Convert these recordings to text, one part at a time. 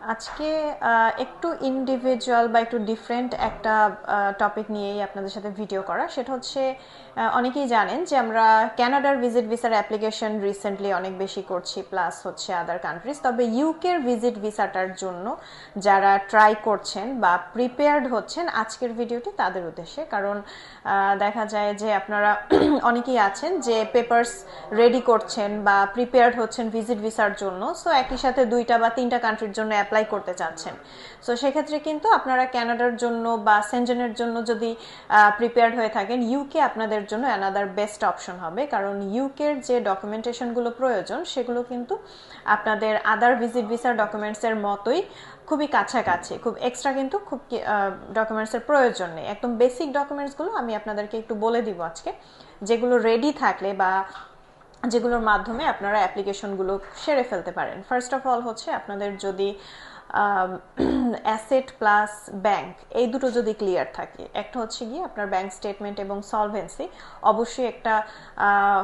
আজকে একটু ইন্ডিভিজুয়াল বা একটু ডিফারেন্ট একটা টপিক নিয়েই আপনাদের সাথে ভিডিও করা। সেটা হচ্ছে অনেকেই জানেন যে আমরা ক্যানাডার ভিজিট ভিসার অ্যাপ্লিকেশন রিসেন্টলি অনেক বেশি করছি প্লাস হচ্ছে আদার কান্ট্রিজ তবে ইউকের ভিজিট ভিসাটার জন্য যারা ট্রাই করছেন বা প্রিপেয়ার্ড হচ্ছেন, আজকের ভিডিওটি তাদের উদ্দেশ্যে। কারণ দেখা যায় যে আপনারা অনেকেই আছেন যে পেপার্স রেডি করছেন বা প্রিপেয়ার্ড হচ্ছেন ভিজিট ভিসার জন্য। সো একই সাথে দুইটা বা তিনটা কান্ট্রির জন্য অ্যাপ্লাই করতে চাচ্ছেন। সো সেক্ষেত্রে কিন্তু আপনারা ক্যানাডার জন্য বা সেনজেনের জন্য যদি প্রিপেয়ার্ড হয়ে থাকেন ইউকে আপনাদের জন্য অ্যানাদার বেস্ট অপশন হবে। কারণ ইউকের যে ডকুমেন্টেশনগুলো প্রয়োজন, সেগুলো কিন্তু আপনাদের আদার ভিজিট ভিসার ডকুমেন্টসের মতোই খুবই কাছাকাছি। খুব এক্সট্রা কিন্তু খুব ডকুমেন্টসের প্রয়োজন নেই। একদম বেসিক ডকুমেন্টসগুলো আমি আপনাদেরকে একটু বলে দিব আজকে। যেগুলো রেডি থাকলে বা যেগুলোর মাধ্যমে আপনারা অ্যাপ্লিকেশনগুলো সেরে ফেলতে পারেন। ফার্স্ট অফ অল হচ্ছে আপনাদের যদি অ্যাসেট প্লাস ব্যাংক এই দুটো যদি ক্লিয়ার থাকে, একটা হচ্ছে গিয়ে আপনার ব্যাংক স্টেটমেন্ট এবং সলভেন্সি অবশ্যই একটা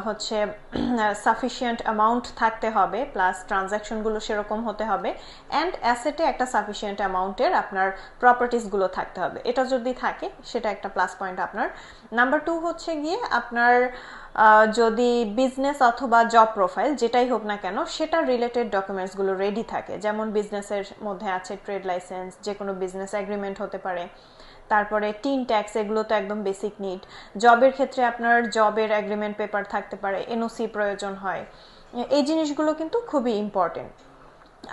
হচ্ছে সাফিসিয়েন্ট অ্যামাউন্ট থাকতে হবে প্লাস ট্রানজ্যাকশনগুলো সেরকম হতে হবে অ্যান্ড অ্যাসেটে একটা সাফিসিয়েন্ট অ্যামাউন্টের আপনার প্রপার্টিসগুলো থাকতে হবে। এটা যদি থাকে, সেটা একটা প্লাস পয়েন্ট আপনার। নাম্বার টু হচ্ছে গিয়ে আপনার যদি বিজনেস অথবা জব প্রোফাইল যেটাই হোক না কেন সেটা রিলেটেড ডকুমেন্টসগুলো রেডি থাকে। যেমন বিজনেসের মধ্যে আছে ট্রেড লাইসেন্স যে কোনো বিজনেস অ্যাগ্রিমেন্ট হতে পারে। তারপরে টিন ট্যাক্স, এগুলো তো একদম বেসিক নিড জবের ক্ষেত্রে আপনার জবের অ্যাগ্রিমেন্ট পেপার থাকতে পারে এনওসি প্রয়োজন হয়। এই জিনিসগুলো কিন্তু খুবই ইম্পর্টেন্ট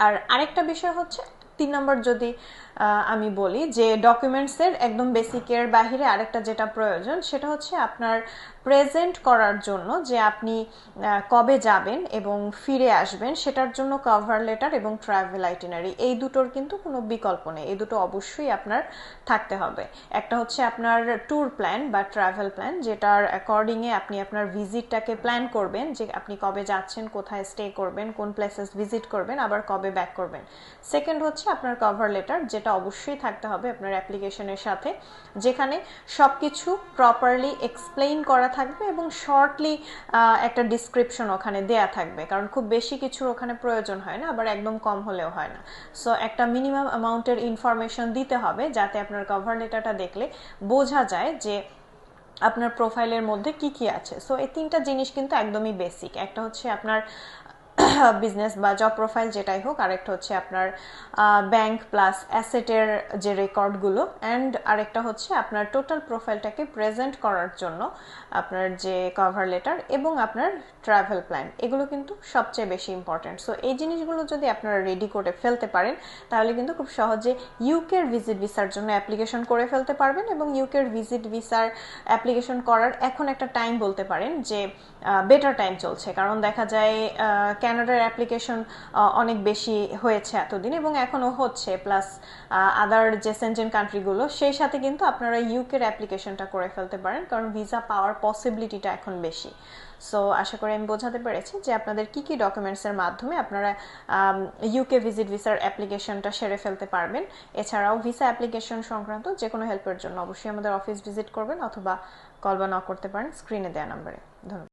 আর আরেকটা বিষয় হচ্ছে, তিন নম্বর যদি আমি বলি যে ডকুমেন্টসের একদম বেসিকের বাহিরে আরেকটা যেটা প্রয়োজন, সেটা হচ্ছে আপনার প্রেজেন্ট করার জন্য যে আপনি কবে যাবেন এবং ফিরে আসবেন, সেটার জন্য কভার লেটার এবং ট্রাভেল আইটিনারি এই দুটোর কিন্তু কোনো বিকল্প নেই। এই দুটো অবশ্যই আপনার থাকতে হবে। একটা হচ্ছে আপনার ট্যুর প্ল্যান বা ট্রাভেল প্ল্যান যেটার অ্যাকর্ডিংয়ে আপনি আপনার ভিজিটটাকে প্ল্যান করবেন, যে আপনি কবে যাচ্ছেন, কোথায় স্টে করবেন, কোন প্লেসেস ভিজিট করবেন, আবার কবে ব্যাক করবেন। সেকেন্ড হচ্ছে আপনার কভার লেটার যেটা অবশ্যই থাকতে হবে আপনার অ্যাপ্লিকেশনের সাথে, যেখানে সব কিছু প্রপারলি এক্সপ্লেইন করা থাকবে এবং শর্টলি একটা ডিসক্রিপশন ওখানে দেয়া থাকবে। কারণ খুব বেশি কিছুর ওখানে প্রয়োজন হয় না, আবার একদম কম হলেও হয় না। সো একটা মিনিমাম অ্যামাউন্টের ইনফরমেশন দিতে হবে যাতে আপনার কভার লেটারটা দেখলে বোঝা যায় যে আপনার প্রোফাইলের মধ্যে কি কি আছে। সো এই তিনটা জিনিস কিন্তু একদমই বেসিক একটা হচ্ছে আপনার বিজনেস বা জব প্রোফাইল যেটাই হোক, আরেকটা হচ্ছে আপনার ব্যাংক প্লাস অ্যাসেটের যে রেকর্ডগুলো অ্যান্ড আরেকটা হচ্ছে আপনার টোটাল প্রোফাইলটাকে প্রেজেন্ট করার জন্য আপনার যে কভার লেটার এবং আপনার ট্রাভেল প্ল্যান এগুলো কিন্তু সবচেয়ে বেশি ইম্পর্টেন্ট সো এই জিনিসগুলো যদি আপনারা রেডি করে ফেলতে পারেন, তাহলে কিন্তু খুব সহজে ইউকের ভিজিট ভিসার জন্য অ্যাপ্লিকেশন করে ফেলতে পারবেন এবং ইউকের ভিজিট ভিসার অ্যাপ্লিকেশন করার এখন একটা টাইম বলতে পারেন যে বেটার টাইম চলছে। কারণ দেখা যায় ক্যানাডার অ্যাপ্লিকেশন অনেক বেশি হয়েছে এতদিন এবং এখনও হচ্ছে। প্লাস আদার যে সেন্টেন কান্ট্রিগুলো সেই সাথে কিন্তু আপনারা ইউকের অ্যাপ্লিকেশনটা করে ফেলতে পারেন, কারণ ভিসা পাওয়ার পসিবিলিটিটা এখন বেশি। সো আশা করি আমি বোঝাতে পেরেছি যে আপনাদের কি কি ডকুমেন্টসের মাধ্যমে আপনারা ইউকে ভিজিট ভিসার অ্যাপ্লিকেশনটা সেরে ফেলতে পারবেন। এছাড়াও ভিসা অ্যাপ্লিকেশন সংক্রান্ত যে কোনো হেল্পের জন্য অবশ্যই আমাদের অফিস ভিজিট করবেন অথবা কল বা নক করতে পারেন স্ক্রিনে দেওয়া নাম্বারে ধন্যবাদ।